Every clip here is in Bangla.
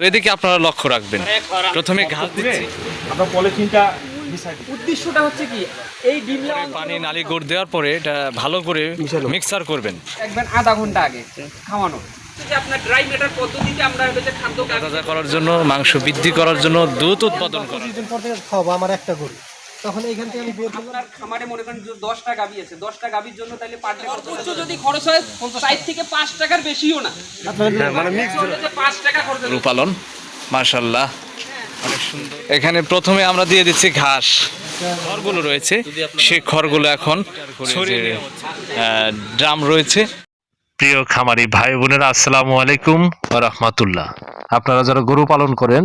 তো এদিকে আপনারা লক্ষ্য রাখবেন। প্রথমে ঘাস দিচ্ছি। আমরা পলিথিনটা উদ্দেশ্যটা হচ্ছে কি এই ডিমলা পানি নালি গোড় দেওয়ার পরে এটা ভালো করে মিক্সার করবেন। একবার আধা ঘণ্টা আগে খাওয়ানো। যে আপনার ড্রাই ম্যাটার পদ্ধতিতে আমরা খাদ্য করার জন্য মাংস বৃদ্ধি করার জন্য দুধ উৎপাদন করার জন্য খাওয়াবো আমার একটা গরু। তখন এইখান থেকে আমি বের করলাম আপনার খামারে মনে করেন যে দশটা গাভি আছে দশটা গাভির জন্য তাহলে পার ডে সর্বোচ্চ যদি খরচ হয় ষাট থেকে পাঁচ টাকার বেশিও না। মানে মিক্স যে পাঁচ টাকা খরচ। গরু মার্শাল্লাহ এখানে প্রথমে আমরা দিয়ে দিচ্ছি ঘাস। খড়গুলো রয়েছে। সেই খড়গুলো এখন ড্রাম রয়েছে। প্রিয় খামারি ভাই বোনেরা আসসালামু আলাইকুম রহমাতুল্লাহ। আপনারা যারা গরু পালন করেন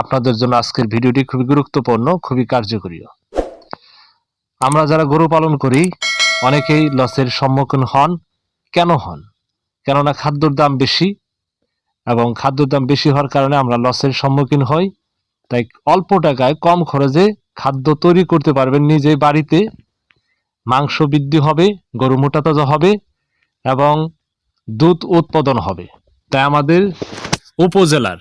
আপনাদের জন্য আজকের ভিডিওটি খুবই গুরুত্বপূর্ণ খুবই কার্যকরী আমরা যারা গরু পালন করি, অনেকেই লসের সম্মুখীন হন। কেন হন? কেননা খাদ্যর দাম বেশি এবং খাদ্যর দাম বেশি হওয়ার কারণে আমরা লসের সম্মুখীন হই। তাই অল্প টাকায় কম খরচে খাদ্য তৈরি করতে পারবেন নিজে বাড়িতে। মাংস বৃদ্ধি হবে, গরু মোটা তাজা হবে এবং দুধ উৎপাদন হবে। তাই আমাদের উপজেলার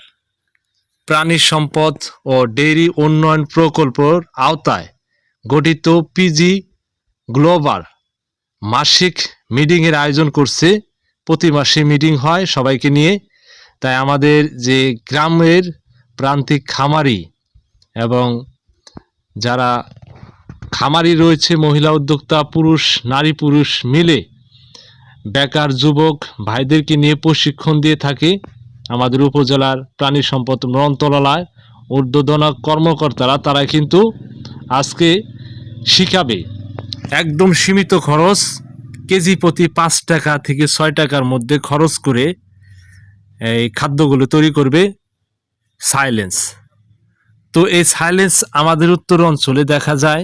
প্রাণী সম্পদ ও ডেইরি উন্নয়ন প্রকল্পর আওতায় গঠিত পিজি গ্লোবাল মাসিক মিটিংয়ের আয়োজন করছে। প্রতি মাসে মিটিং হয় সবাইকে নিয়ে। তাই আমাদের যে গ্রামের প্রান্তিক খামারি এবং যারা খামারি রয়েছে, মহিলা উদ্যোক্তা, পুরুষ, নারী, পুরুষ মিলে বেকার যুবক ভাইদেরকে নিয়ে প্রশিক্ষণ দিয়ে থাকে আমাদের উপজেলার প্রাণী সম্পদ মন্ত্রণালয় ঊর্ধ্বতন কর্মকর্তারা তারা কিন্তু আজকে শিখাবে। একদম সীমিত খরচ, কেজি প্রতি পাঁচ টাকা থেকে ছয় টাকার মধ্যে খরচ করে, এই খাদ্যগুলো তৈরি করবে সাইলেন্স তো এই সাইলেন্স আমাদের উত্তর অঞ্চলে দেখা যায়,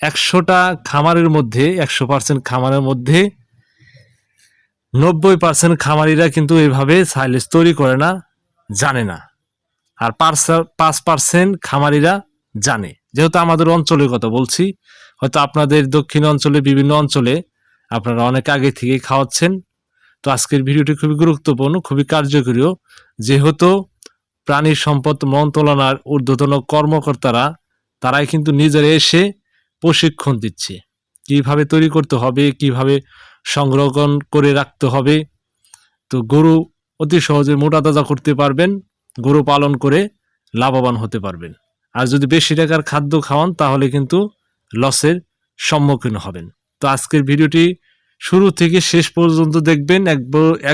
একশোটা খামারের মধ্যে, একশো পার্সেন্ট খামারের মধ্যে, নব্বই পার্সেন্ট খামারিরা কিন্তু এভাবে সাইলেজ তৈরি করে না, জানে না। আর পাঁচ পার্সেন্ট খামারিরা জানে। যেহেতু আমাদের অঞ্চলের কথা বলছি, হয়তো আপনাদের দক্ষিণ অঞ্চলে, বিভিন্ন অঞ্চলে আপনারা অনেক আগে থেকেই খাওয়াচ্ছেন। তো আজকের ভিডিওটি খুবই গুরুত্বপূর্ণ, খুবই কার্যকরীও যেহেতু প্রাণী সম্পদ মন্ত্রণালয়ের ঊর্ধ্বতন কর্মকর্তারা, তারাই কিন্তু নিজেরা এসে প্রশিক্ষণ দিচ্ছে। কীভাবে তৈরি করতে হবে, কীভাবে সংরক্ষণ করে রাখতে হবে। তো গরু অতি সহজে মোটা তাজা করতে পারবেন, গরু পালন করে লাভবান হতে পারবেন। আর যদি বেশি টাকার খাদ্য খাওয়ান, তাহলে কিন্তু লসের সম্মুখীন হবেন। তো আজকের ভিডিওটি শুরু থেকে শেষ পর্যন্ত দেখবেন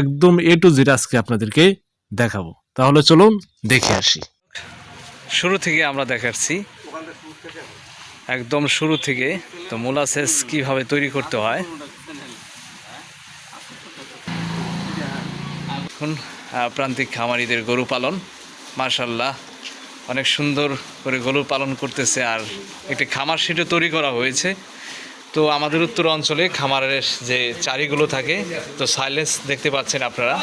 একদম এ টু জেড আজকে আপনাদেরকে দেখাবো। তাহলে চলুন দেখে আসি। শুরু থেকে আমরা দেখাচ্ছি। একদম শুরু থেকে তো মোলাসেস কীভাবে তৈরি করতে হয়। এখন প্রান্তিক খামারিদের গরু পালন। মার্শাল্লাহ অনেক সুন্দর করে গরু পালন করতেছে আর একটি খামার সেটও তৈরি করা হয়েছে। তো আমাদের উত্তর অঞ্চলে খামারের যে চারিগুলো থাকে, তো সাইলেন্স দেখতে পাচ্ছেন আপনারা।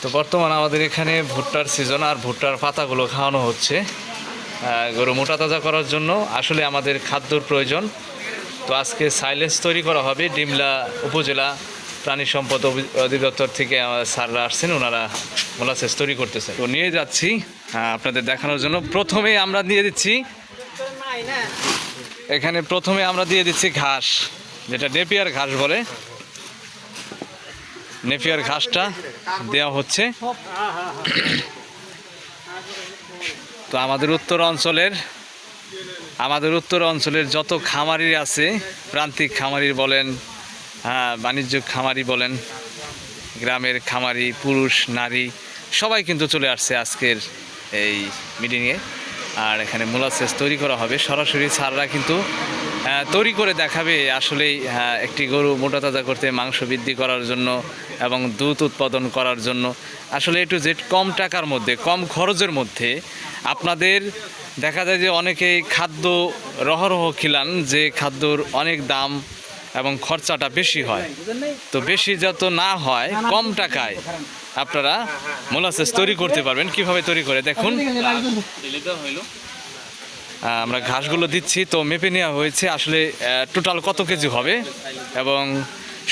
তো বর্তমান আমাদের এখানে ভুট্টার সিজন আর ভুট্টার পাতাগুলো খাওয়ানো হচ্ছে। গরু মোটা তাজা করার জন্য আসলে আমাদের খাদ্যর প্রয়োজন। তো আজকে সাইলেন্স তৈরি করা হবে ডিমলা উপজেলা প্রাণী সম্পদ অধিদপ্তর থেকে স্যাররা আসছেন, ওনারা মোলাসেস তৈরি করতেছে। তো নিয়ে যাচ্ছি আপনাদের দেখানোর জন্য। প্রথমে আমরা দিয়ে দিচ্ছি, এখানে প্রথমে আমরা দিয়ে দিচ্ছি ঘাস, যেটা নেপিয়ার ঘাস বলে। নেপিয়ার ঘাসটা দেওয়া হচ্ছে। তো আমাদের উত্তর অঞ্চলের, আমাদের উত্তর অঞ্চলের যত খামারি আছে, প্রান্তিক খামারি বলেন হ্যাঁ বাণিজ্যিক খামারি বলেন গ্রামের খামারি, পুরুষ, নারী, সবাই কিন্তু চলে আসছে আজকের এই মিটিংয়ে আর এখানে মোলাসেস তৈরি করা হবে। সরাসরি স্যাররা কিন্তু তৈরি করে দেখাবে আসলেই একটি গরু মোটা তাজা করতে মাংস বৃদ্ধি করার জন্য এবং দুধ উৎপাদন করার জন্য। আসলে একটু জেড কম টাকার মধ্যে, কম খরচের মধ্যে আপনাদের দেখা যায় যে অনেকেই খাদ্য রহরহ খিলান, যে খাদ্যর অনেক দাম এবং খরচাটা বেশি হয়। তো বেশি যত না হয়, কম টাকায় আপনারা মোলাসেস তৈরি করতে পারবেন। কীভাবে তৈরি করে দেখুন। আমরা ঘাসগুলো দিচ্ছি, তো মেপে নেওয়া হয়েছে আসলে টোটাল কত কেজি হবে? এবং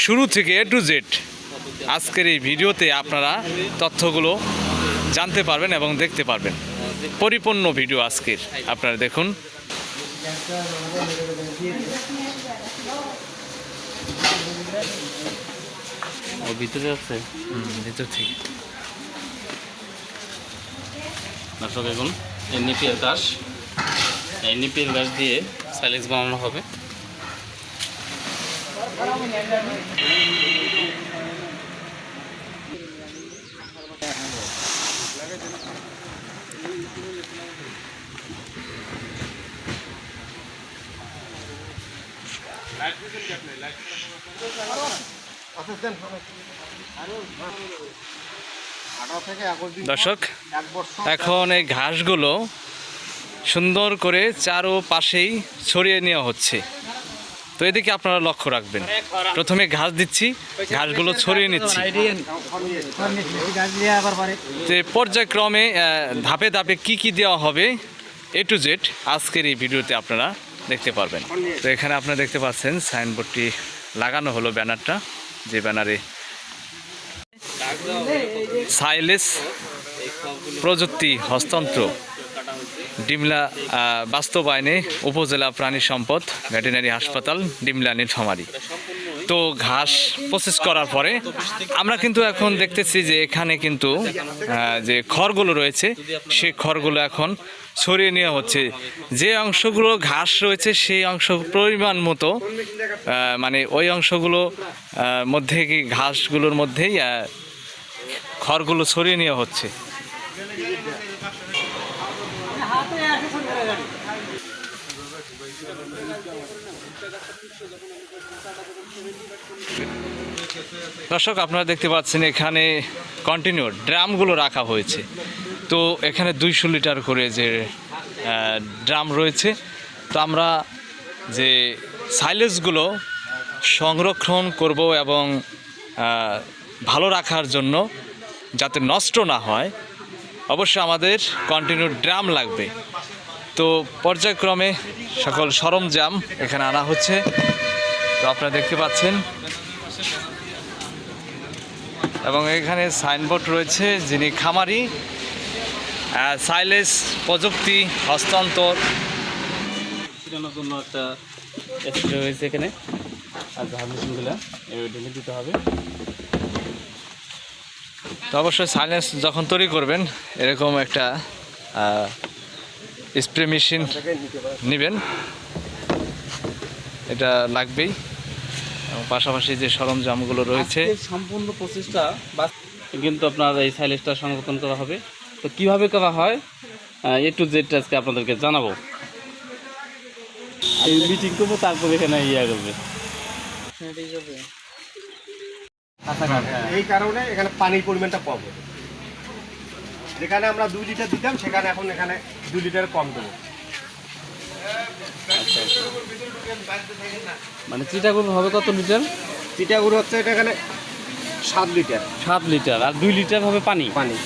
শুরু থেকে এ টু জেড আজকের এই ভিডিওতে আপনারা তথ্যগুলো জানতে পারবেন এবং দেখতে পারবেন। পরিপূর্ণ ভিডিও আজকের। আপনারা দেখুন। ও ভিতরে আছে? ভিতর থেকে। দর্শক এখন এনিপিএল গাছ ঘাস গাছ ঘাস দিয়ে সাইলেন্স বানানো হবে। দর্শক এখন এই ঘাসগুলো সুন্দর করে চারো পাশেই ছড়িয়ে নেওয়া হচ্ছে। তো এদিকে আপনারা লক্ষ্য রাখবেন। প্রথমে ঘাস দিচ্ছি ঘাসগুলো ছড়িয়ে নিচ্ছি। যে পর্যায়ক্রমে ধাপে ধাপে কি কি দেওয়া হবে এ টু জেড আজকের এই ভিডিওতে আপনারা দেখতে পারবেন। তো এখানে আপনারা দেখতে পাচ্ছেন সাইনবোর্ডটি লাগানো হলো ব্যানারটা। যে ব্যানারে। সাইলেস প্রযুক্তি হস্তন্ত্র। ডিমলা বাস্তবায়নে উপজেলা প্রাণী সম্পদ ভেটেরিনারি হাসপাতাল ডিমলা নীলফামারী। তো ঘাস প্রসেস করার পরে আমরা কিন্তু এখন দেখতেছি যে এখানে কিন্তু যে খড়গুলো রয়েছে, সেই খড়গুলো এখন ছড়িয়ে নেওয়া হচ্ছে। যে অংশগুলো ঘাস রয়েছে, সেই অংশ পরিমাণ মতো মানে ওই অংশগুলো মধ্যে কি ঘাসগুলোর মধ্যেই খড়গুলো ছড়িয়ে নেওয়া হচ্ছে। দর্শক, আপনারা দেখতে পাচ্ছেন এখানে কন্টিনিউ ড্রামগুলো রাখা হয়েছে। তো এখানে দুইশো লিটার করে যে ড্রাম রয়েছে। তো আমরা যে সাইলেজগুলো সংরক্ষণ করব এবং ভালো রাখার জন্য যাতে নষ্ট না হয়, অবশ্যই আমাদের কন্টিনিউ ড্রাম লাগবে। তো পর্যায়ক্রমে সকল সরঞ্জাম এখানে আনা হচ্ছে। তো আপনারা দেখতে পাচ্ছেন এবং এখানে সাইনবোর্ড রয়েছে যিনি খামারি সাইলেস প্রযুক্তি হস্তান্তর। জন্য একটা স্প্রে এখানে। আর ঘাস মেশিনগুলো ঢেলে দিতে হবে। তো অবশ্যই সাইলেন্স যখন তৈরি করবেন এরকম একটা স্প্রে মেশিন নেবেন। এটা লাগবেই। এবং পাশাপাশি যে সরঞ্জামগুলো রয়েছে। সম্পূর্ণ প্রসেসটা বা কিন্তু আপনার এই সাইলেজটা সংরক্ষণ করা হবে। তো কীভাবে করা হয় এ টু জেড আজকে আপনাদেরকে জানাব। এই মিটিং করব তারপর এখানে ইয়া করবে। এই কারণে এখানে পানির পরিমাণটা কম যেখানে আমরা দুই লিটার দিতাম সেখানে এখন এখানে দুই লিটার কম দেবো। মানে চিটাগুলো হবে কত লিটার? চিটাগুড়ি হচ্ছে এটা এখানে সাত লিটার। সাত লিটার আর দুই লিটার হবে পানি? পানি।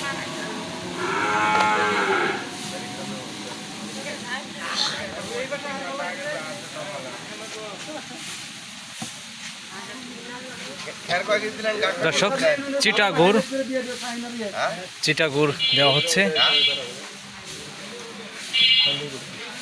দর্শক চিটা গুড় চিটা গুড় দেওয়া হচ্ছে।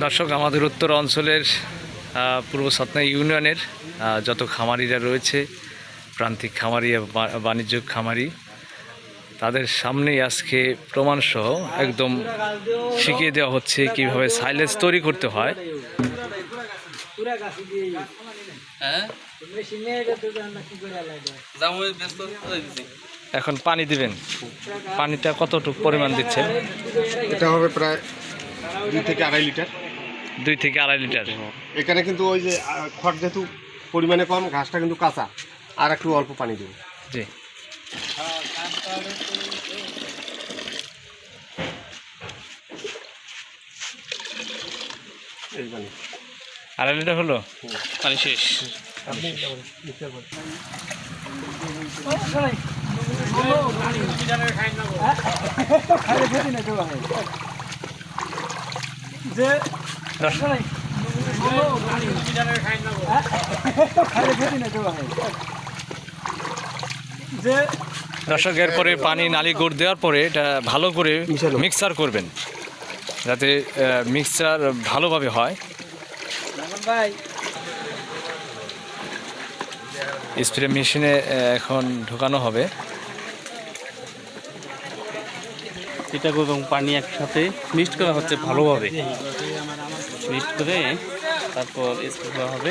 দর্শক আমাদের উত্তর অঞ্চলের পূর্ব সতনা ইউনিয়নের যত খামারিরা রয়েছে প্রান্তিক খামারি বাণিজ্যিক খামারি তাদের সামনেই আজকে প্রমাণসহ একদম শিখিয়ে দেওয়া হচ্ছে কীভাবে সাইলেন্স তৈরি করতে হয়। হ্যাঁ? এখন পানি দিবেন। পানিটা কতটুকু পরিমাণ দিচ্ছেন? এটা হবে প্রায় দুই থেকে আড়াই লিটার। দুই থেকে আড়াই লিটার। এখানে কিন্তু ওই যে খড় যেহেতু পরিমাণে কম ঘাসটা কিন্তু কাঁচা। আর একটু অল্প পানি দেবো। জি। আড়াই লিটার হলো? পানি শেষ। দর্শক পরে পানি নালি গুড় দেওয়ার পরে এটা ভালো করে মিক্সার করবেন যাতে মিক্সচার ভালোভাবে হয়। স্প্রে মেশিনে এখন ঢোকানো হবে। এটা এবং পানি একসাথে মিক্সড করা হচ্ছে ভালোভাবে। মিক্সড করে তারপর স্প্রে করা হবে।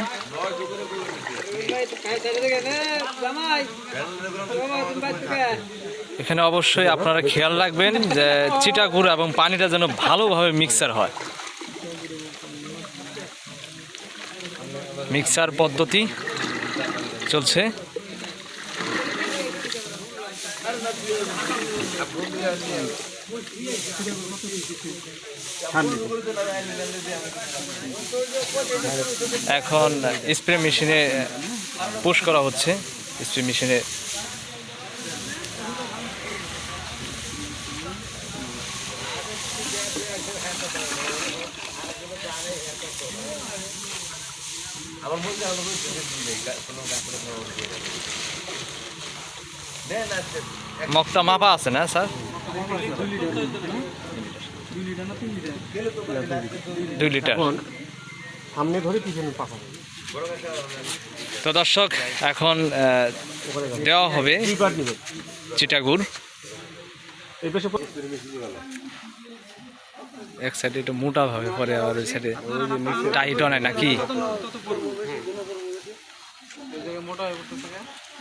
এখানে অবশ্যই আপনারা খেয়াল রাখবেন যে চিটা গুড় এবং পানিটা যেন ভালোভাবে মিক্সার হয়। মিক্সার পদ্ধতি চলছে। এখন স্প্রে মেশিনে পুশ করা হচ্ছে। স্প্রে মেশিনে মক্তা মাপা আছে না স্যার? দুই লিটার। সামনে ধরে পিছনে পাকাবো তো দর্শক এখন দেওয়া হবে চিটাগুড়। এক সাইডে একটু মোটা ভাবে পরে আবার ওই সাইডে টাইট হয় নাকি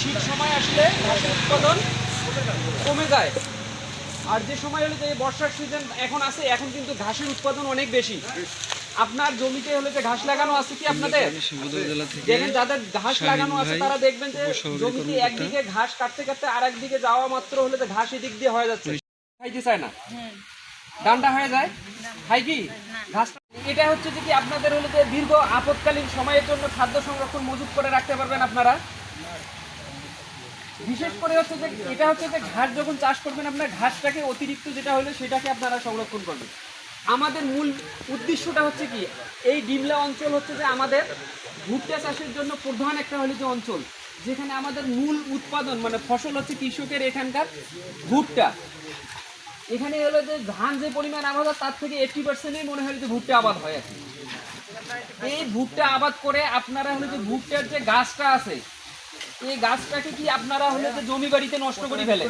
শীত সময় আসলে ঘাসের উৎপাদন কমে যায়। আর যে সময় হলো যে এই বর্ষার সিজন এখন আছে এখন কিন্তু ঘাসের উৎপাদন অনেক বেশি। আপনার জমিতে হলে যে ঘাস লাগানো আছে কি আপনাদের? দেখেন যাদের ঘাস লাগানো আছে তারা দেখবেন যে জমিতে একদিকে ঘাস কাটতে কাটতে আর একদিকে যাওয়া মাত্র হলে যে ঘাস এদিক দিয়ে হয়ে যাচ্ছে। খাইতে চায় না। ডান্ডা হয়ে যায়? খাই কি ঘাস এটা হচ্ছে যে কি আপনাদের হলে যে দীর্ঘ আপৎকালীন সময়ের জন্য খাদ্য সংরক্ষণ মজুত করে রাখতে পারবেন আপনারা? বিশেষ করে হচ্ছে যে এটা হচ্ছে যে ঘাস যখন চাষ করবেন, আপনার ঘাসটাকে অতিরিক্ত যেটা হলো সেটাকে আপনারা সংরক্ষণ করবেন। আমাদের মূল উদ্দেশ্যটা হচ্ছে কি, এই ডিমলা অঞ্চল হচ্ছে যে আমাদের ভুট্টা চাষের জন্য প্রধান একটা হলো যে অঞ্চল, যেখানে আমাদের মূল উৎপাদন মানে ফসল হচ্ছে কৃষকের এখানকার ভুট্টা। এখানে হলো যে ধান যে পরিমাণ আবাদ হয়, তার থেকে এইটটি পার্সেন্টই মনে হয় যে ভুট্টা আবাদ হয় আর এই ভুট্টা আবাদ করে আপনারা হলো যে ভুট্টার যে গাছটা আছে, এই গাছটাকে কি আপনারা হলে যে জমি বাড়িতে নষ্ট করে ফেলে?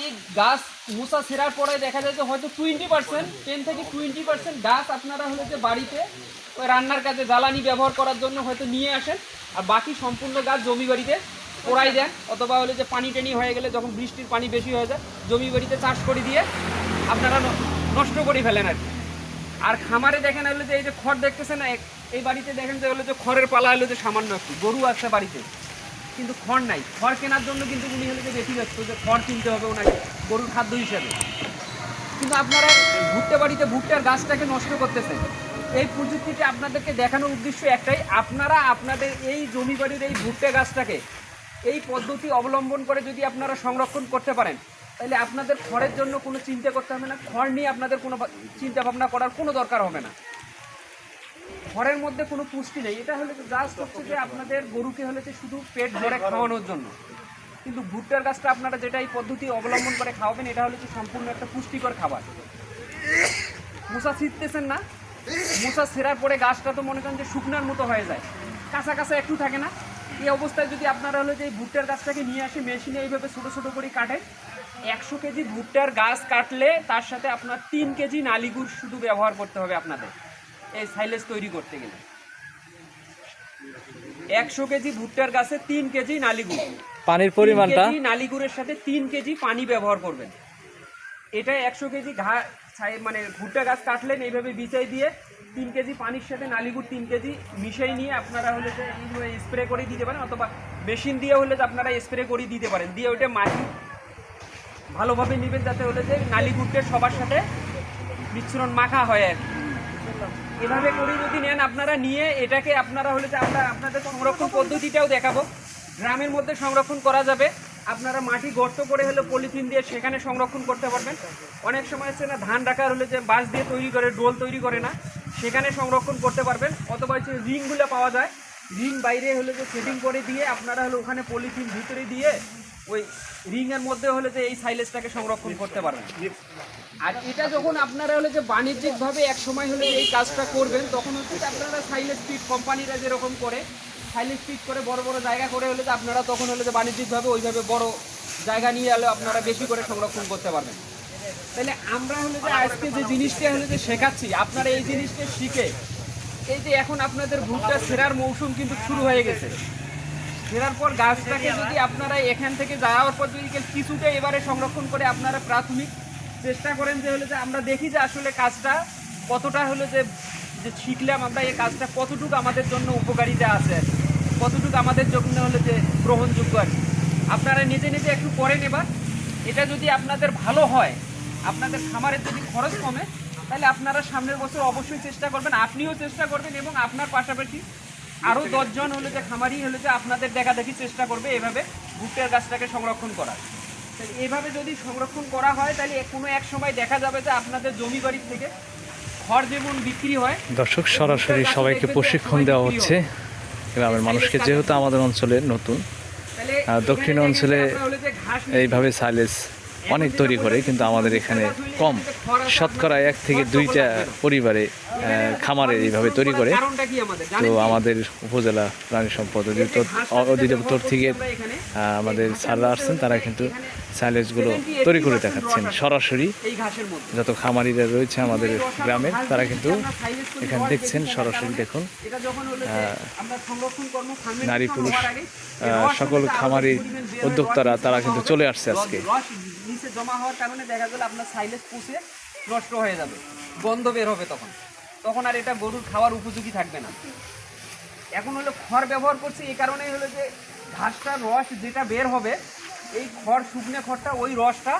এই গাছ মোসা ছেড়ার পরে দেখা যায় যে হয়তো টোয়েন্টি পার্সেন্ট টেন থেকে টোয়েন্টি পার্সেন্ট গাছ আপনারা হলে যে বাড়িতে ওই রান্নার কাজে জ্বালানি ব্যবহার করার জন্য হয়তো নিয়ে আসেন, আর বাকি সম্পূর্ণ গাছ জমি বাড়িতে পোড়াই দেন, অথবা হলে যে পানি টানি হয়ে গেলে যখন বৃষ্টির পানি বেশি হয়ে যায়, জমি বাড়িতে চাষ করে দিয়ে আপনারা নষ্ট করে ফেলেন আর আর খামারে দেখেন হলো যে এই যে খড় দেখতেছেন না এই বাড়িতে দেখেন যে হলো যে খড়ের পালা হলো যে সামান্য একটু, গরু আছে বাড়িতে, কিন্তু খড় নাই। খড় কেনার জন্য কিন্তু উনি হলে যে বেশি ব্যস্ত, যে খড় কিনতে হবে ওনাকে, গরুর খাদ্য হিসেবে। কিন্তু আপনারা ভুট্টা বাড়িতে ভুট্টার গাছটাকে নষ্ট করতেছেন। এই প্রযুক্তিতে আপনাদেরকে দেখানোর উদ্দেশ্য একটাই, আপনারা আপনাদের এই জমি বাড়ির এই ভুট্টা গাছটাকে এই পদ্ধতি অবলম্বন করে যদি আপনারা সংরক্ষণ করতে পারেন, তাহলে আপনাদের খড়ের জন্য কোনো চিন্তা করতে হবে না। খড় নিয়ে আপনাদের কোনো চিন্তা ভাবনা করার কোনো দরকার হবে না। খড়ের মধ্যে কোনো পুষ্টি নেই। এটা হলে জাস্ট হচ্ছে যে আপনাদের গরুকে হলে যে শুধু পেট ভরে খাওয়ানোর জন্য। কিন্তু ভুট্টার গাছটা আপনারা যেটা এই পদ্ধতি অবলম্বন করে খাওয়াবেন, এটা হলো যে সম্পূর্ণ একটা পুষ্টিকর খাবার। মুসা ছিটতেছেন না। মুসা ছেঁড়ার পরে গাছটা তো মনে করেন যে শুকনার মতো হয়ে যায়। কাঁচা কাঁচা একটু থাকে না। এই অবস্থায় যদি আপনারা হলো যে এই ভুট্টার গাছটাকে নিয়ে আসে মেশিনে এইভাবে ছোটো ছোটো করে কাটেন একশো কেজি ভুট্টার গাছ কাটলে তার সাথে আপনার তিন কেজি নালিগুড় শুধু ব্যবহার করতে হবে আপনাদের এই সাইলেজ তৈরি করতে গেলে। একশো কেজি ভুট্টার গাছে তিন কেজি নালিগুড়। পানির পরিমাণটা? কেজি নালিগুড়ের সাথে তিন কেজি পানি ব্যবহার করবেন। এটা একশো কেজি ঘা মানে ভুট্টা গাছ কাটলেন এইভাবে বিছাই দিয়ে তিন কেজি পানির সাথে নালিগুড় তিন কেজি মিশাই নিয়ে আপনারা হলে যে স্প্রে করে দিতে পারেন, অথবা মেশিন দিয়ে হলে যে আপনারা স্প্রে করে দিতে পারেন। দিয়ে ওইটা মাটি ভালোভাবে নেবেন যাতে হলে যে নালিগুড়টা সবার সাথে মিশ্রণ মাখা হয় আর। এভাবে করে যদি নেন, আপনারা নিয়ে এটাকে আপনারা হলে যে আমরা আপনাদের সংরক্ষণ পদ্ধতিটাও দেখাবো। গ্রামের মধ্যে সংরক্ষণ করা যাবে। আপনারা মাটি গর্ত করে হলে পলিথিন দিয়ে সেখানে সংরক্ষণ করতে পারবেন। অনেক সময় হচ্ছে না, ধান রাখার হলে যে বাঁশ দিয়ে তৈরি করে, ডোল তৈরি করে না। সেখানে সংরক্ষণ করতে পারবেন। অথবা হচ্ছে রিংগুলো পাওয়া যায়। রিং বাইরে হলে যে সেটিং করে দিয়ে আপনারা হলে ওখানে পলিথিন ভিতরে দিয়ে ওই রিংয়ের মধ্যে হলে যে এই সাইলেজটাকে সংরক্ষণ করতে পারবেন। আর এটা যখন আপনারা হলে যে বাণিজ্যিকভাবে এক সময় হলে এই কাজটা করবেন, তখন হচ্ছে যে আপনারা সাইলেজ স্পিড কোম্পানিরা যেরকম করে, সাইলেজ স্পিড করে বড় বড় জায়গা করে হলে যে আপনারা তখন হলে যে বাণিজ্যিকভাবে ওইভাবে বড় জায়গা নিয়ে এলে আপনারা বেশি করে সংরক্ষণ করতে পারবেন। তাহলে আমরা হলে যে আজকে যে জিনিসটা হলে যে শেখাচ্ছি, আপনারা এই জিনিসটা শিখে, এই যে এখন আপনাদের ভুট্টা সেরার মৌসুম কিন্তু শুরু হয়ে গেছে। ফেরার পর গাছটাকে যদি আপনারা এখান থেকে যাওয়ার পর যদি কিছুটা এবারে সংরক্ষণ করে আপনারা প্রাথমিক চেষ্টা করেন যে হলো যে আমরা দেখি যে আসলে কাজটা কতটা হলো যে যে শিখলাম আমরা এই কাজটা কতটুকু আমাদের জন্য উপকারিতা আছে কতটুকু আমাদের জন্য হলো যে গ্রহণযোগ্য আর আপনারা নিজে নিজে একটু করে নেবার এটা যদি আপনাদের ভালো হয় আপনাদের খামারের যদি খরচ কমে তাহলে আপনারা সামনের বছর অবশ্যই চেষ্টা করবেন আপনিও চেষ্টা করবেন এবং আপনার পাশাপাশি আরও দশজন হলে যে খামারি হলে যে আপনাদের দেখা দেখি চেষ্টা করবে এভাবে ভুট্টার গাছটাকে সংরক্ষণ করার। তাহলে এভাবে যদি সংরক্ষণ করা হয় তাহলে কোনো এক সময় দেখা যাবে যে আপনাদের জমি বাড়ির থেকে খড় যেমন বিক্রি হয় দর্শক সরাসরি সবাইকে প্রশিক্ষণ দেওয়া হচ্ছে। গ্রামের মানুষকে যেহেতু আমাদের অঞ্চলে নতুন দক্ষিণ অঞ্চলে এইভাবে সাইলেজ অনেক তৈরি করে কিন্তু আমাদের এখানে কম। শতকরা এক থেকে দুইটা পরিবারে খামারে এইভাবে তৈরি করে। তো আমাদের উপজেলা প্রাণী সম্পদ অধিদপ্তর থেকে আমাদের স্যাররা আসছেন তারা কিন্তু সাইলেজগুলো তৈরি করে দেখাচ্ছেন। সরাসরি যত খামারিরা রয়েছে আমাদের গ্রামের তারা কিন্তু এখানে দেখছেন সরাসরি দেখুন। নারী পুরুষ, সকল খামারি উদ্যোক্তারা তারা কিন্তু চলে আসছে আজকে। নিচে জমা হওয়ার কারণে দেখা গেল আপনার সাইলেজ পুষে নষ্ট হয়ে যাবে। গন্ধ বের হবে তখন। তখন আর এটা গরুর খাওয়ার উপযোগী থাকবে না। এখন হলো খড় ব্যবহার করছি, এই কারণেই হলো যে ঘাসটার রস যেটা বের হবে, এই খড়, শুকনো খড়টা, ওই রসটা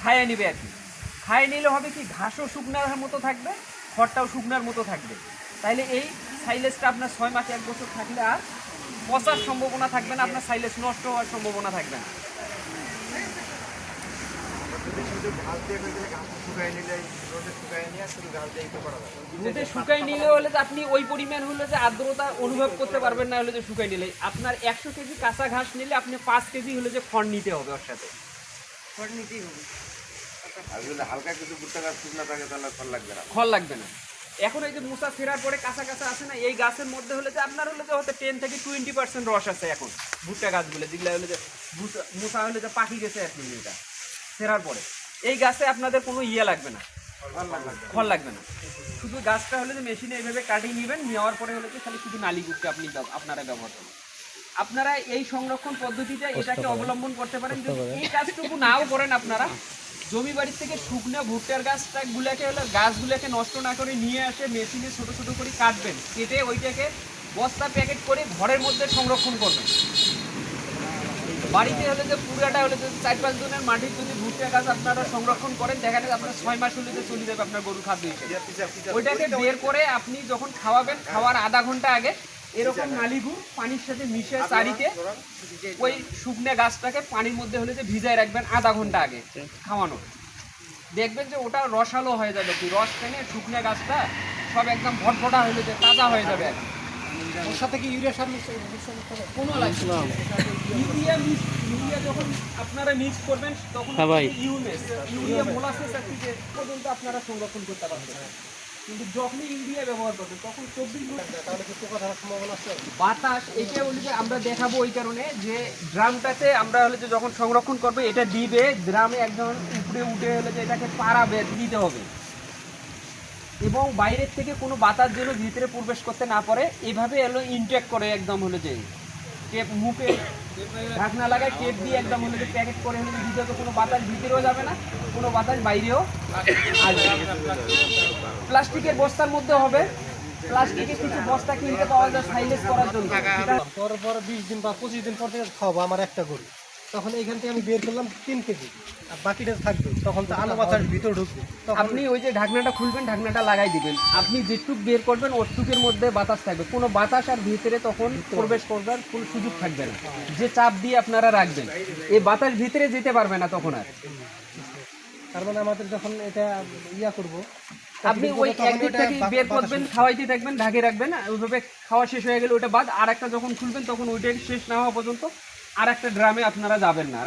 খাইয়ে নেবে আর কি। খাইয়ে নিলে হবে কি, ঘাসও শুকনার মতো থাকবে, খড়টাও শুকনার মতো থাকবে। তাইলে এই সাইলেজটা আপনার ছয় মাসে, এক বছর থাকলে আর পচার সম্ভাবনা থাকবে না, আপনার সাইলেজ নষ্ট হওয়ার সম্ভাবনা থাকবে না। রোদে শুকাই নিলে হলে যে আপনি ওই পরিমাণ হলে যে আর্দ্রতা অনুভব করতে পারবেন না হলে যে শুকাই নিলে। আপনার একশো কেজি কাঁচা ঘাস নিলে আপনি পাঁচ কেজি হলে যে খড় নিতে হবে ওর সাথে। খড় নিতেই হবে। আর যদি হালকা কিছু ভুট্টা গাছ শুকনা থাকে তাহলে ফল লাগবে না। খড় লাগবে না। এখন এই যে মুসা ফেরার পরে কাঁচা কাঁচা আছে না এই গাছের মধ্যে হলে যে আপনার হলে যে হতে টেন থেকে টোয়েন্টি পার্সেন্ট রস আছে এখন। ভুট্টা গাছগুলো যেগুলো হলে যে মুসা- মুসা হলে যে পাখি গেছে কি এটা। ফেরার পরে। এই গাছে আপনাদের কোনো ইয়ে লাগবে না। খড় লাগবে না। শুধু গাছটা হলে যে মেশিনে এইভাবে কাটিয়ে নেবেন নেওয়ার পরে হলে খালি শুধু নালি গুড়কে আপনি আপনারা ব্যবহার করবেন। আপনারা এই সংরক্ষণ পদ্ধতিটা এটাকে অবলম্বন করতে পারেন। যদি এই কাজটুকু নাও করেন আপনারা জমি বাড়ির থেকে শুকনো ভুট্টার গাছটা গুলাকে হলো গাছগুলোকে নষ্ট না করে নিয়ে আসে মেশিনে ছোট ছোট করে কাটবেন। কেটে ওইটাকে বস্তা প্যাকেট করে ঘরের মধ্যে সংরক্ষণ করবেন। বাড়িতে হলে যে পুরাটা হলে যে চার পাঁচ জনের মাটির যদি ভুট্টা গাছ আপনারা সংরক্ষণ করেন দেখা যাবে আপনার ছয় মাস হলে যে চলে যাবে আপনার গরু খাদ্য হিসেবে। ওইটাকে বের করে আপনি যখন খাওয়াবেন খাওয়ার আধা ঘণ্টা আগে এরকম নালিগুড় পানির সাথে মিশে চারিতে ওই শুকনো গাছটাকে পানির মধ্যে হলে যে ভিজায় রাখবেন আধা ঘণ্টা আগে খাওয়ানো। দেখবেন যে ওটা রসালো হয়ে যাবে কি রস টেনে শুকনো গাছটা সব একদম ভটভটা হয়ে যাবে তাজা হয়ে যাবে। ওর সাথে কি ইউরিয়া সার মিক্স মিশ্রণ করতে হবে? কোনো লাগবে না। ইউরিয়া মিক্স ইউরিয়া যখন আপনারা মিক্স করবেন তখন হ্যাঁ ইউরিয়া মোলাসেস আর পর্যন্ত আপনারা সংরক্ষণ করতে পারবেন। কিন্তু যখনই ইন্ডিয়া ব্যবহার তখন চব্বিশ ঘণ্টা তাহলে সম্ভাবনা আছে? বাতাস এটা হলো যে আমরা দেখাবো ওই কারণে যে ড্রামটাতে আমরা হলে যে যখন সংরক্ষণ করবে এটা দিবে। ড্রামে একদম উপরে উঠে হলে যে এটাকে পাড়াবে দিতে হবে। এবং বাইরের থেকে কোনো বাতাস যেন ভিতরে প্রবেশ করতে না পারে, এভাবে এলো ইনটেক করে একদম হলো যে টেপ মুখে ঢাকনা লাগায় টেপ দিয়ে একদম হলো যে প্যাকেট করে হলে দিতে হবে কোনো বাতাস ভিতরেও যাবে না, কোনো বাতাস বাইরেও প্লাস্টিকের বস্তার মধ্যে হবে। প্লাস্টিকের কিছু বস্তা কিনতে পাওয়া যায় সাইলেজ করার জন্য। পর পর বিশ দিন বা পঁচিশ দিন পর থেকে খাওয়াবো, আমার একটা গরু। তখন এইখান থেকে আমি বের করলাম তিন কেজি। আর বাকিটা থাকবে। তখন তো আলো বাতাস ভিতর ঢুকবে। আপনি ওই যে ঢাকনাটা খুলবেন ঢাকনাটা লাগাই দিবেন। আপনি যেটুক বের করবেন ওটুকের মধ্যে বাতাস থাকবে। কোনো বাতাস আর ভিতরে তখন প্রবেশ করবার কোনো সুযোগ থাকবে না। যে চাপ দিয়ে আপনারা রাখবেন এই বাতাস ভিতরে যেতে পারবে না তখন আর। তার মানে আমাদের যখন এটা ইয়া করব আপনি ওই একদিক থেকে বের করবেন খাওয়াইতে থাকবেন ঢাকে রাখবেন ওইভাবে খাওয়া শেষ হয়ে গেলে ওটা বাদ আর একটা যখন খুলবেন তখন ওইটা শেষ না হওয়া পর্যন্ত আর একটা ড্রামে আপনারা যাবেন না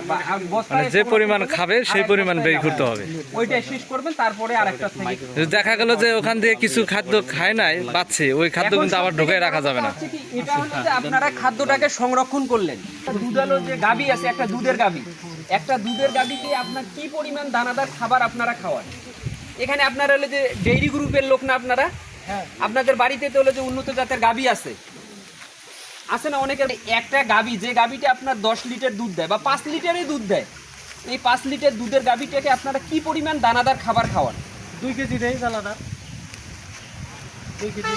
বস্তায় মানে যে পরিমাণ খাবে সেই পরিমাণ যাবেন। করতে হবে। ওইটাই শেষ করবেন তারপরে আর একটা থেকে দেখা গেল যে ওখান থেকে কিছু খাদ্য খায় নাই বাচ্চে ওই খাদ্য কিন্তু আবার ঢোকায় রাখা যাবে না। এটা হলো যে আপনারা খাদ্যটাকে সংরক্ষণ করলেন। দুধালো যে গাবি আছে একটা দুধের গাবি একটা দুধের গাবিকে আপনার কি পরিমাণ দানাদার খাবার আপনারা খাওয়ান? এখানে আপনারা হলো যে ডেইরি গ্রুপের লোক না আপনারা? আপনাদের বাড়িতে তো হলো যে উন্নত জাতের গাবি আছে। আছে না অনেকের? একটা গাবি যে গাবিটা আপনার দশ লিটার দুধ দেয় বা পাঁচ লিটারই দুধ দেয় এই পাঁচ লিটার দুধের গাবিটাকে আপনারা কি পরিমাণ দানাদার খাবার খাওয়ান? দুই কেজি দেয় জ্বালাদার দুই কেজি।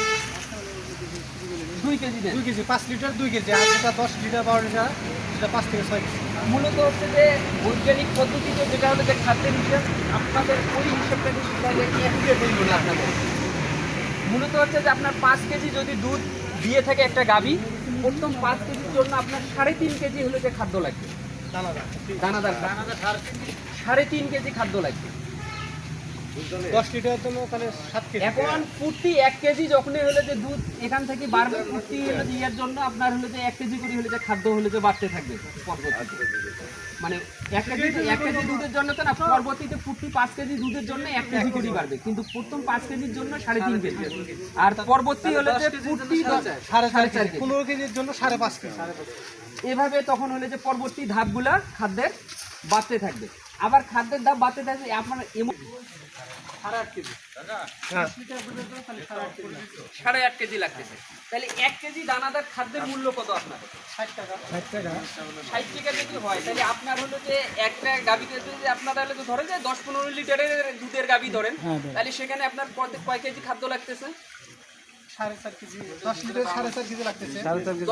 দুই কেজি দেন। দুই কেজি পাঁচ লিটার দুই কেজি আর যেটা দশ লিটার বারো লিটার সেটা পাঁচ থেকে ছয় কেজি। মূলত হচ্ছে যে বৈজ্ঞানিক পদ্ধতিতে যেটা হলো যে খাদ্যের হিসাব আপনাদের ওই হিসাবটাকে শিখাইলে অ্যাকুরেট আপনাদের। মূলত হচ্ছে যে আপনার পাঁচ কেজি যদি দুধ দিয়ে থাকে একটা গাভী প্রথম পাঁচ কেজির জন্য আপনার সাড়ে তিন কেজি হলে যে খাদ্য লাগবে। দানাদার। দানাদার সাড়ে তিন কেজি খাদ্য লাগবে। দশ লিটারের জন্য তাহলে সাত কেজি। এখন প্রতি এক কেজি যখনই হলো যে দুধ এখান থেকে বাড়বে প্রতি হলো যে ইয়ের জন্য আপনার হলো যে এক কেজি করে হলো যে খাদ্য হলো যে বাড়তে থাকবে পরবর্তীতে। মানে এক কেজি এক কেজি দুধের জন্য তো না পরবর্তীতে প্রতি পাঁচ কেজি দুধের জন্য এক কেজি করে বাড়বে। কিন্তু প্রথম পাঁচ কেজির জন্য সাড়ে তিন কেজি। আর পরবর্তী হলো যে প্রতি সাড়ে চার চার পনেরো কেজির জন্য সাড়ে পাঁচ কেজি। এভাবে তখন হলে যে পরবর্তী ধাপগুলা খাদ্যের বাড়তে থাকবে। আবার খাদ্যের ধাপ বাড়তে থাকবে আপনার সাড়ে আট কেজি। লাগতেছে। তাহলে এক কেজি দানাদার খাদ্যের মূল্য কত আপনার? ষাট টাকা। ষাট টাকা? ষাট টাকা যদি হয় তাহলে আপনার হলো যে একটা গাভিতে যদি আপনার তাহলে তো ধরেন যে দশ পনেরো লিটারের দুধের গাভি ধরেন তাহলে সেখানে আপনার কয় কেজি খাদ্য লাগতেছে? সাড়ে চার কেজি দশ লিটার সাড়ে চার কেজি লাগতেছে।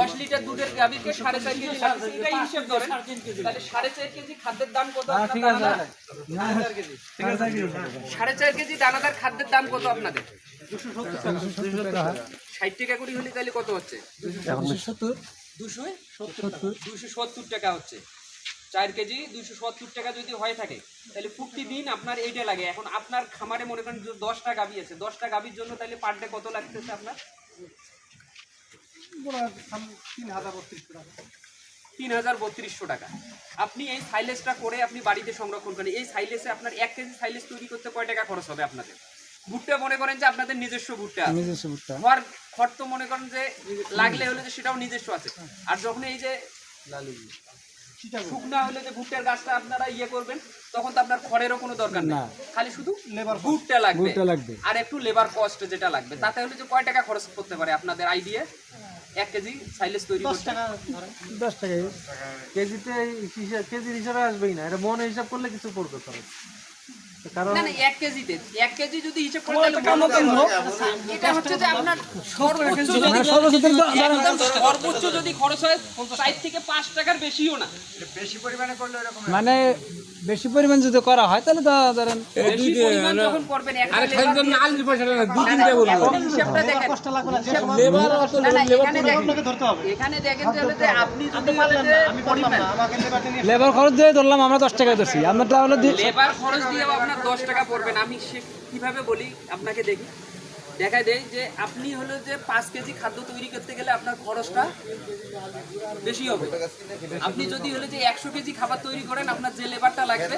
দশ লিটার দুধের গাভিকে সাড়ে চার কেজি লাগতেছে? এটাই হিসেব ধরেন। তাহলে সাড়ে চার কেজি খাদ্যের দাম কত দানাদার? সাড়ে চার কেজি। দানাদার খাদ্যের দাম কত আপনাদের? ষাট টাকা করে হলে তাহলে কত হচ্ছে? দুশো দুশো সত্তর টাকা হচ্ছে। চার কেজি দুশো সত্তর টাকা যদি হয়ে থাকে তাহলে প্রতিদিন আপনার এইটা লাগে। এখন আপনার খামারে মনে করেন দশটা গাভি আছে দশটা গাভির জন্য তাহলে পার ডে কত লাগতেছে আপনার? তিন হাজার তিন হাজার বত্রিশশো টাকা। আপনি এই সাইলেসটা করে আপনি বাড়িতে সংরক্ষণ করেন। এই সাইলেসে আপনার এক কেজি সাইলেস তৈরি করতে কয় টাকা খরচ হবে আপনাদের? ভুট্টা মনে করেন যে আপনাদের নিজস্ব ভুট্টা নিজস্ব ভুট্টা। খড় খড় তো মনে করেন যে লাগলে হলে যে সেটাও নিজস্ব আছে। আর যখন এই যে শুকনা হলে যে ভুট্টার গাছটা আপনারা ইয়ে করবেন তখন তো আপনার খড়েরও কোনো দরকার নেই। খালি শুধু লেবার ভুট্টা লাগবে। আর একটু লেবার কস্ট যেটা লাগবে। তাতে হলে যে কয় টাকা খরচ করতে পারে আপনাদের আইডিয়া এক কেজি সাইলেস তৈরি দশ টাকা দশ টাকা। কেজিতে কেজির হিসাবে আসবেই না। এটা মনে হিসাব করলে কিছু পড়বে খরচ। কারণ না না এক কেজিতে। এক কেজি যদি হিসেব তাহলে? এটা হচ্ছে যে আপনার সর্বোচ্চ যদি সর্বোচ্চ যদি খরচ হয় থেকে পাঁচ টাকার বেশিও না। মানে বেশি পরিমাণ তো ধরেন বেশি পরিমাণ দিয়ে- যদি করা হয় তাহলে পারলাম না আমাকে লেবারটা নিয়ে লেবার খরচ দিয়ে ধরলাম আমরা দশ টাকা ধরছি। আমরা তাহলে লেবার খরচ দিয়েও আপনার দশ টাকা পড়বেন আমি সে কীভাবে বলি আপনাকে দেখি? দেখায় দেয় যে আপনি হলো যে পাঁচ কেজি খাদ্য তৈরি করতে গেলে আপনার খরচটা বেশি হবে। আপনি যদি হলো যে একশো কেজি খাবার তৈরি করেন আপনার যে লেবারটা লাগবে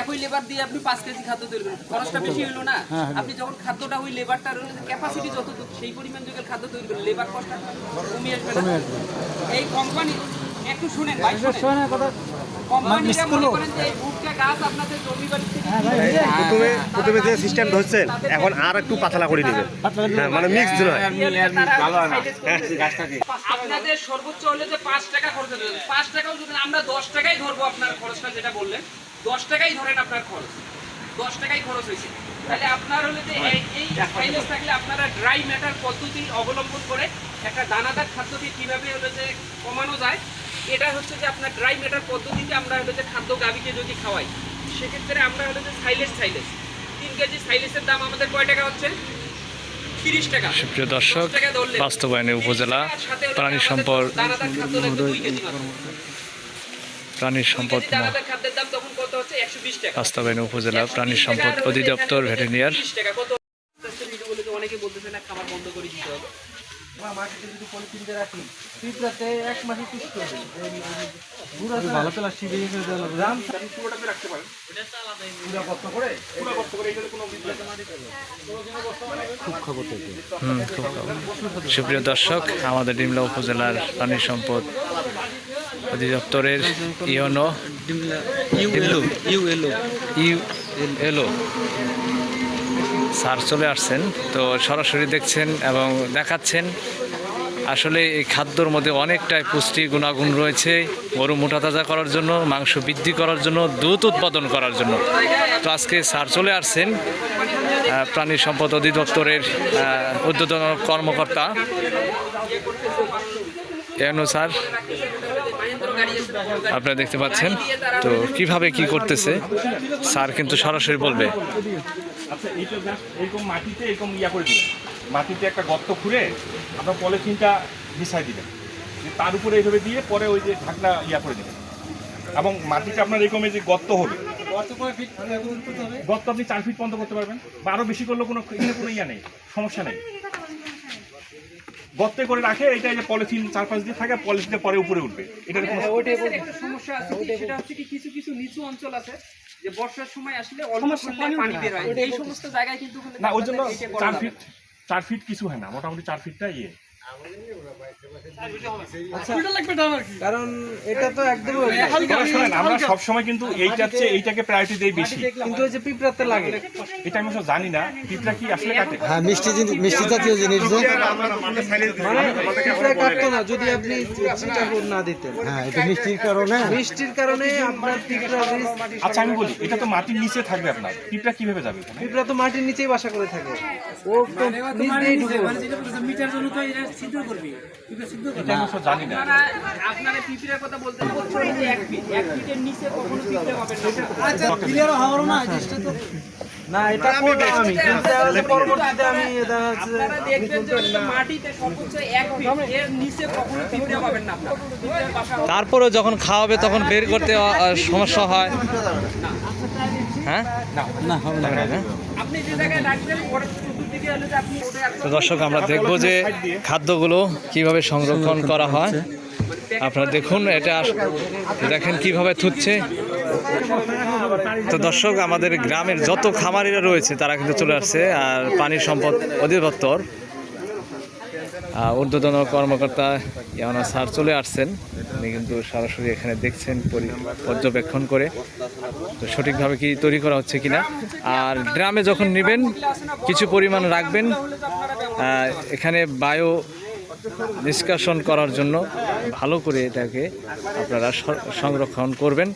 একই লেবার দিয়ে আপনি পাঁচ কেজি খাদ্য তৈরি করেন খরচটা বেশি হলো না। আপনি যখন খাদ্যটা ওই লেবারটার ক্যাপাসিটি যত সেই পরিমাণ যখন খাদ্য তৈরি করেন লেবার কস্টটা কমে আসবে না। এই কোম্পানি একটু শুনেন ভাই শুনেন। কোম্পানিটা করেন যে এই ভুট্টা গাছ আপনাদের জমি বাড়ি থেকে প্রথমে প্রথমে যে সিস্টেম ধরছেন এখন আর একটু পাতলা করে নেবেন হ্যাঁ মানে মিক্স নয় আপনাদের সর্বোচ্চ হলে যে পাঁচ টাকা খরচ পাঁচ টাকাও যদি আমরা দশ টাকাই ধরবো আপনার খরচটা যেটা বললেন। দশ টাকাই ধরেন আপনার খরচ। দশ টাকাই খরচ হয়েছে। তাহলে আপনার হলে যে এই- এই থাকলে আপনারা ড্রাই ম্যাটার পদ্ধতি অবলম্বন করে একটা দানাদার খাদ্যকে কীভাবে হলে যে কমানো যায় এটা হচ্ছে যে আপনার ড্রাই ম্যাটার পদ্ধতিতে আমরা হলে যে খাদ্য গাভিকে যদি খাওয়াই সেক্ষেত্রে আমরা হলে যে সাইলেজ সাইলেজ তিন কেজি সাইলেসের দাম আমাদের কয় টাকা হচ্ছে? তিরিশ টাকা। সুপ্রিয় দর্শক বাস্তবায়নে উপজেলা 30 টাকার সাথে হলে প্রাণী সম্পদ। প্রাণী সম্পদ খাদ্যের দাম তখন কত হচ্ছে? একশো বিশ টাকা। বাস্তবায়নে উপজেলা 120 প্রাণী সম্পদ অধিদপ্তর এখানে ভেটেরিনার 30 টাকা কত ভিডিওগুলো তো অনেকে বলতেছে না খাবার বন্ধ করে দিতে হবে মাটিতে যদি পলিথিনতে রাখি পিঁপড়াতে এক মাসে পিস করবে ভালো তো শিখে গেছে রাম হুম, খুব ভালো। সুপ্রিয় দর্শক আমাদের ডিমলা উপজেলার প্রাণী সম্পদ অধিদপ্তরের UNO U L O U L O sir চলে আসছেন, তো সরাসরি দেখছেন এবং দেখাচ্ছেন। আসলে এই খাদ্যর মধ্যে অনেকটাই পুষ্টি গুণাগুণ রয়েছে গরু মোটা তাজা করার জন্য, মাংস বৃদ্ধি করার জন্য, দুধ উৎপাদন করার জন্য। তো আজকে স্যার চলে আসছেন প্রাণী সম্পদ অধিদপ্তরের উদ্বোধন কর্মকর্তা। এনো স্যার? আপনারা দেখতে পাচ্ছেন, তো কীভাবে কি করতেছে? স্যার কিন্তু সরাসরি বলবে। আচ্ছা এইটা জাস্ট এরকম মাটিতে এরকম ইয়া করে দিবেন মাটিতে একটা গর্ত খুঁড়ে আপনার পলিথিনটা মিশাই দিবেন তার উপরে এইভাবে দিয়ে পরে ওই যে ঢাকনা ইয়া করে দিবেন এবং মাটিটা আপনার এরকম এই যে গর্ত হবে। গর্ত আপনি চার ফিট পর্যন্ত করতে পারবেন। বা আরও বেশি করলেও কোনো এখানে কোনো ইয়া নেই সমস্যা নেই। গর্তে করে রাখে এটা যে পলিথিন চার পাঁচ দিয়ে থাকে পলিথিনটা পরে উপরে উঠবে। এটার কোনো সমস্যা আছে সেটা হচ্ছে কি কিছু কিছু নিচু অঞ্চল আছে। যে বর্ষার সময় আসলে অল্প পানি বের হয় এই সমস্ত জায়গায় কিন্তু না ওই জন্য চার ফিট চার ফিট কিছু হয় না মোটামুটি চার ফিটটা ইয়ে। কারণ এটা তো একদম কিন্তু এইটার চেয়ে এইটাকে প্রায়োরিটি দেই বেশি। কিন্তু ওই যে পিঁপড়াতে লাগে। এটা আমি আসলে জানি না পিঁপড়া কি আসলে কাটে? হ্যাঁ মিষ্টি জিনিস মিষ্টি জাতীয় জিনিস মানে পিঁপড়া কাটতো না যদি আপনি চিটাগুড় না দিতেন। হ্যাঁ এটা মিষ্টির কারণে। বৃষ্টির কারণে আপনার পিঁপড়া আচ্ছা আমি বলি এটা তো মাটির নিচে থাকবে আপনার। পিঁপড়া কীভাবে যাবে পিঁপড়া তো মাটির নিচেই বাসা করে থাকে। ও তো নিচ দিয়েই ঢুকে এটা আমি আসলে জানি না। আপনারা পিঁপড়ের কথা বলতে বলছেন যে এক ফিট এক ফিটের নিচে কখনো পিঁপড়ে পাবেন না। না এটা করব আমি কিন্তু পরবর্তীতে আমি আপনারা দেখবেন যে মাটিতে সর্বোচ্চ এক ফিট এর নিচে কখনো পিঁপড়ে পাবেন না আপনারা। তারপরেও যখন খাওয়াবে তখন বের করতে সমস্যা হয়। হ্যাঁ? না হবে না। আপনি যে জায়গায় রাখবেন তো দর্শক, আমরা দেখব যে খাদ্যগুলো কীভাবে সংরক্ষণ করা হয়। আপনারা দেখুন, এটা দেখেন কীভাবে থুচ্ছে। তো দর্শক, আমাদের গ্রামের যত খামারিরা রয়েছে, তারা কিন্তু চলে আসছে, আর পানি সম্পদ অধিদপ্তর ঊর্ধ্বতন কর্মকর্তা ইয়ানা স্যার চলে আসছেন। উনি কিন্তু সরাসরি এখানে দেখছেন পর্যবেক্ষণ করে। তো সঠিকভাবে কি তৈরি করা হচ্ছে কিনা? আর ড্রামে যখন নেবেন, কিছু পরিমাণ রাখবেন এখানে বায়ু নিষ্কাশন করার জন্য ভালো করে এটাকে আপনারা সংরক্ষণ করবেন।